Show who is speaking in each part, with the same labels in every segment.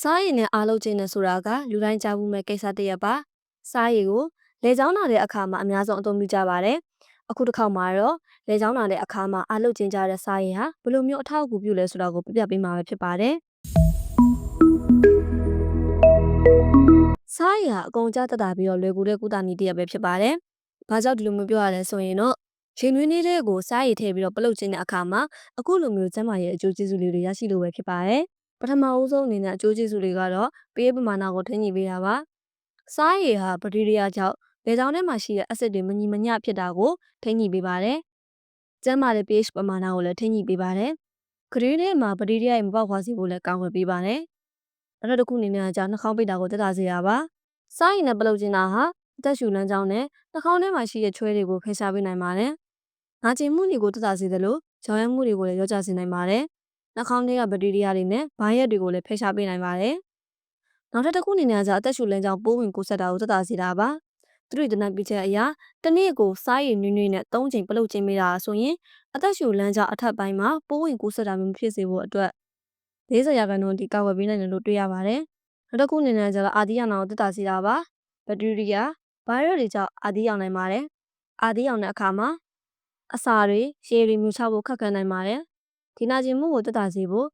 Speaker 1: စားရည်နဲ့အားလုံးချင်းနဲ့ဆိုတာကလူတိုင်းကြားမှုမဲ့ကိစ္စတစ်ရပ်ပါစားရည်ကိုလေချောင်းနာတဲ့အခါမှာအများဆုံးအသုံးပြုကြပါတယ်အခုတစ်ခေါက်မှာတော့လေချောင်းနာတဲ့အခါမှာအားလုံးချင်းကြတဲ့စားရည်ဟာဘယ်လိုမျိုးအထောက်အကူပြုလဲဆိုတာကိုပြပြပေးမှာပဲဖြစ်ပါတယ်စားရည်ဟာအကုန်ကြတတ်တာပြီးတော့လွယ်ကူတဲ့ကုသနည်းတစ်ရပ်ပဲဖြစ်ပါတယ်ဘာကြောင့်ဒီလိုမျိုးပြောရလဲဆိုရင်တော့ရှင်နွေးနေတဲ့ကိုစားရည်ထည့်ပြီးတော့ပလုတ်ခြင်းတဲ့အခါမှာအခုလိုမျိုးကျန်းမာရေးအကျိုးကျေးဇူးလေးတွေရရှိလို့ပဲဖြစ်ပါတယ် ပထမအဦးဆုံးအနေနဲ့အကျိုးကျေးဇူးတွေကတော့ပေးပမာဏကိုထိန်းညှိပေးတာပါ။စားရည်ဟာဘက်တီးရီးယားကြောင့်လေကြောင်းထဲမှာရှိတဲ့အက်ဆစ်တွေမညီမမျှဖြစ်တာကိုထိန်းညှိပေးပါတယ်။ကျန်းမာတဲ့ pH ပမာဏကိုလည်းထိန်းညှိပေးပါတယ်။ဂရင်းထဲမှာဘက်တီးရီးယားရဲ့မပေါက်ခွာစေဖို့လည်းကာကွယ်ပေးပါတယ်။နောက်တစ်ခုအနေနဲ့ကနှာခေါင်းပိတ်တာကိုတက်တာစေတာပါ။စားရည်နဲ့ပလုတ်ကျင်တာဟာအသက်ရှူလမ်းကြောင်းနဲ့နှာခေါင်းထဲမှာရှိတဲ့ချွဲတွေကိုဖယ်ရှားပေးနိုင်ပါတယ်။ငါကျင်မှုတွေကိုတက်တာစေသလိုရောင်ရမ်းမှုတွေကိုလည်းရောကြစေနိုင်ပါတယ်။ နှာခေါင်းထဲကဘက်တီးရီးယားတွေနဲ့ဗိုင်းရပ်တွေကိုလည်းဖယ်ရှားပေးနိုင်ပါတယ်။နောက်ထပ်တစ်ခုအနေနဲ့ကအသက်ရှူလမ်းကြောင်းပိုးဝင်ကိုဆက်တာကိုသက်သာစေတာပါ။သူတို့တနက်ပြချက်အရာတစ်နေ့ကိုစားရည်နွေးနွေးနဲ့၃ချိန်ပလုတ်ခြင်းမိတာဆိုရင်အသက်ရှူလမ်းကြောင်းအထက်ပိုင်းမှာပိုးဝင်ကိုဆက်တာမျိုးဖြစ်စေဖို့အတွက်40ရာခိုင်နှုန်းဒီကာဝယ်ပေးနိုင်တယ်လို့တွေ့ရပါတယ်။နောက်တစ်ခုအနေနဲ့ကျတော့အာဒီယာနာကိုသက်သာစေတာပါ။ဘက်တီးရီးယားဗိုင်းရပ်တွေကြောင့်အာဒီရောက်နိုင်ပါတယ်။အာဒီရောက်တဲ့အခါမှာအစာတွေရေတွေမြူချဖို့ခက်ခဲနိုင်ပါတယ်။ ဒီနာကျင်မှုကိုသက်သာစေဖို့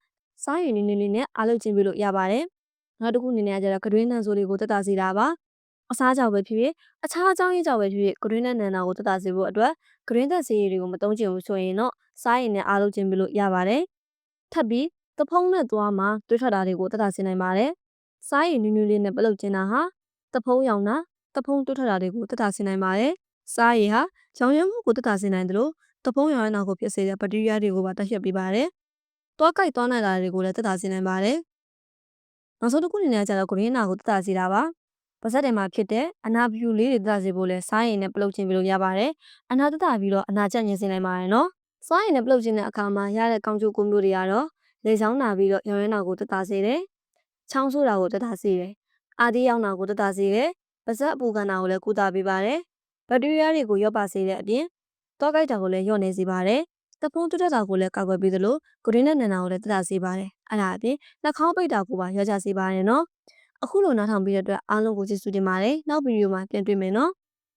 Speaker 1: စားရည်နွေးနွေးလေးနဲ့အားလုံးချင်းပြလို့ရပါတယ်။နောက်တစ်ခုအနေနဲ့ကကျတော့ကတွင်းနံဆိုးတွေကိုသက်သာစေတာပါ။အစားကြောင့်ပဲဖြစ်ဖြစ်အခြားအကြောင်းရင်းကြောင့်ပဲဖြစ်ဖြစ်ကတွင်းနဲ့နံနာကိုသက်သာစေဖို့အတွက်ကတွင်းသက်စေးရည်တွေကိုမသုံးချင်ဘူးဆိုရင်တော့စားရည်နဲ့အားလုံးချင်းပြလို့ရပါတယ်။ထပ်ပြီးတဖုံးနဲ့သွားမှာတွေးထွက်တာတွေကိုသက်သာစေနိုင်ပါတယ်။စားရည်နွေးနွေးလေးနဲ့ပလုတ်ကျင်တာဟာတဖုံးရောင်တာတဖုံးတွေးထွက်တာတွေကိုသက်သာစေနိုင်ပါတယ်။စားရည်ဟာကြောင်ရမ်းမှုကိုသက်သာစေနိုင်တယ်လို့ တဖုံးရောင်ရမ်းတာကိုဖြစ်စေတဲ့ဘက်တီးရီးယားတွေကိုပါတိုက်ဖြတ်ပေးပါတယ်။သွားကြိုက်သွားနိုင်တာတွေကိုလည်းသက်သာစေနိုင်ပါတယ်။နောက်ဆုံးတစ်ခုအနေနဲ့ကျတော့ဂရင်းနာကိုသက်သာစေတာပါ။ပါဇက်တွေမှာဖြစ်တဲ့အနာပြူလေးတွေသက်သာစေဖို့လဲစားရည်နဲ့ပလုတ်ခြင်းပြလို့ရပါတယ်။အနာသက်သာပြီးတော့အနာကျက်ညင်စေနိုင်ပါတယ်နော်။စားရည်နဲ့ပလုတ်ခြင်းတဲ့အခါမှာရတဲ့ကောင်းကျိုးကိုမျိုးတွေကတော့လေချောင်းနာပြီးတော့ရောင်ရမ်းနာကိုသက်သာစေတယ်။ချောင်းဆိုးတာကိုသက်သာစေတယ်။အာဒီရောက်နာကိုသက်သာစေတယ်။ပါဇက်အပူခံတာကိုလည်းကုသပေးပါတယ်။ဘက်တီးရီးယားတွေကိုရော့ပါစေတဲ့အပြင် တောကြိုက်တာကိုလည်းညှော့နေစေပါတယ်။တဖုံးတွတ်တာကိုလည်းကာကွယ်ပေးသလိုဂရင်းနဲ့နန္နာကိုလည်းသက်သာစေပါတယ်။အဲ့ဒါအပြင်နှာခေါင်းပိတ်တာကိုပါရောကြစေပါတယ်နော်။အခုလိုနားထောင်ပြီးတဲ့အတွက်အားလုံးကိုကျေးဇူးတင်ပါတယ်။နောက်ဗီဒီယိုမှာပြန်တွေ့မယ်နော်။